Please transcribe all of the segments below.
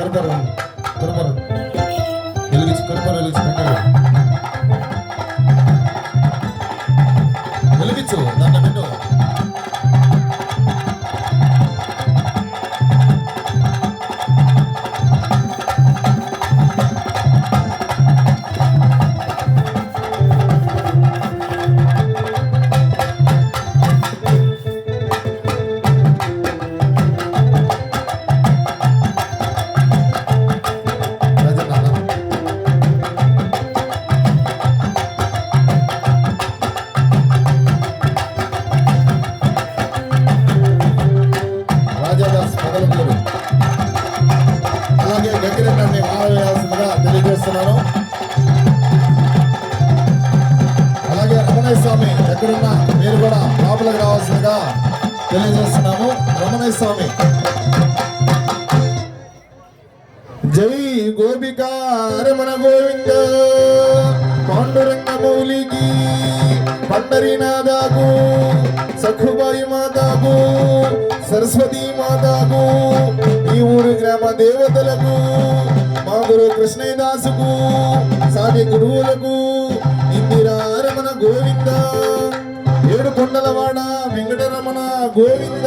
ಕರೆದಾರ రాజాదాస్ పదలపూరు అలాగే గంగిరెడ్డి మారవేయాల్సిందిగా తెలియజేస్తున్నాను. అలాగే రమణయ్య స్వామి ఎక్కడున్నా మీరు కూడా లోపలికి రావాల్సిందిగా తెలియజేస్తున్నాము. రమణయ్య స్వామి జై గోపిక రమణ గోవింద. పాండురంగ మౌలికి పండరీనాథకు సఖుబాయి మాతాకు సరస్వతి మాతాకు ఈ ఊరు గ్రామ దేవతలకు మా గురు కృష్ణయ్య దాసుకు సాటి గురువులకు ఇందిరారమణ గోవింద ఏడు కొండలవాడ వెంకటరమణ గోవింద.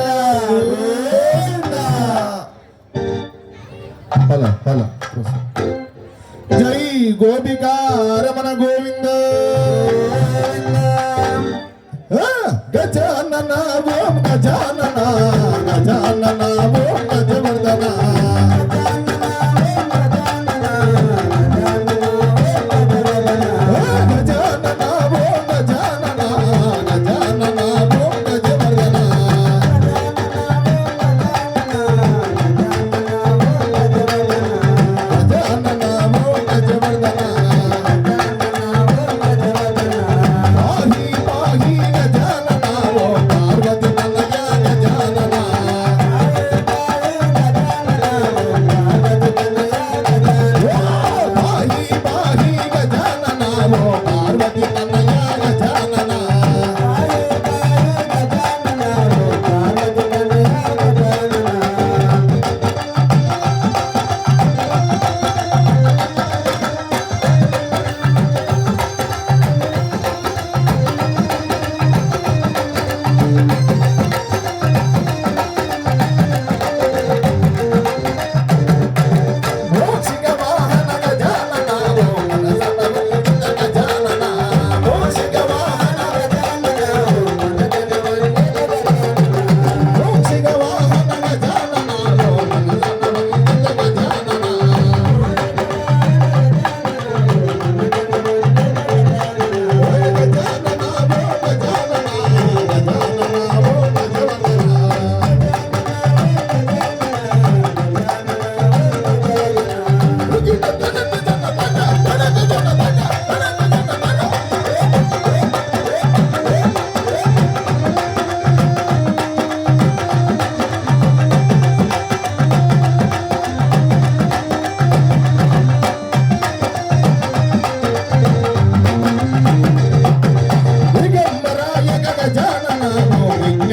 గోవింద హలో హలో జై గోపిక రమణ గోవింద.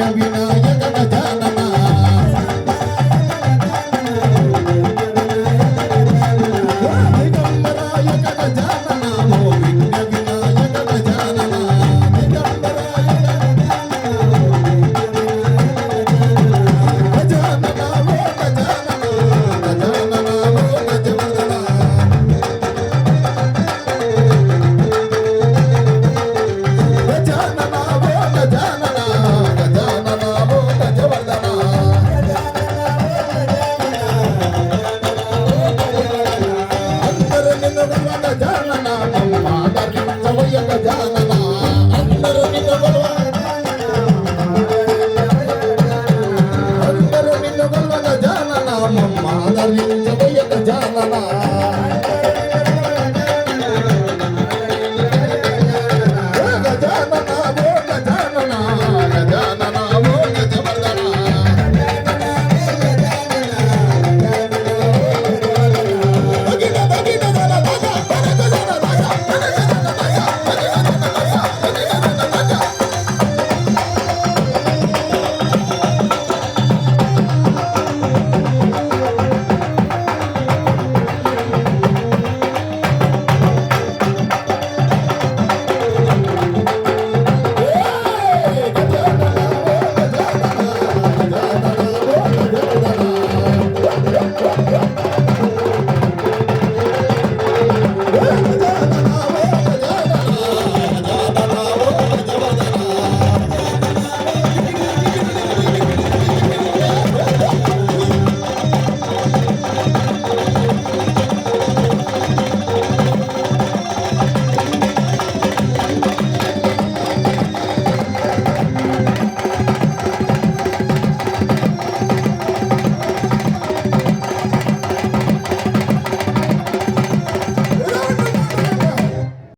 bien, bien.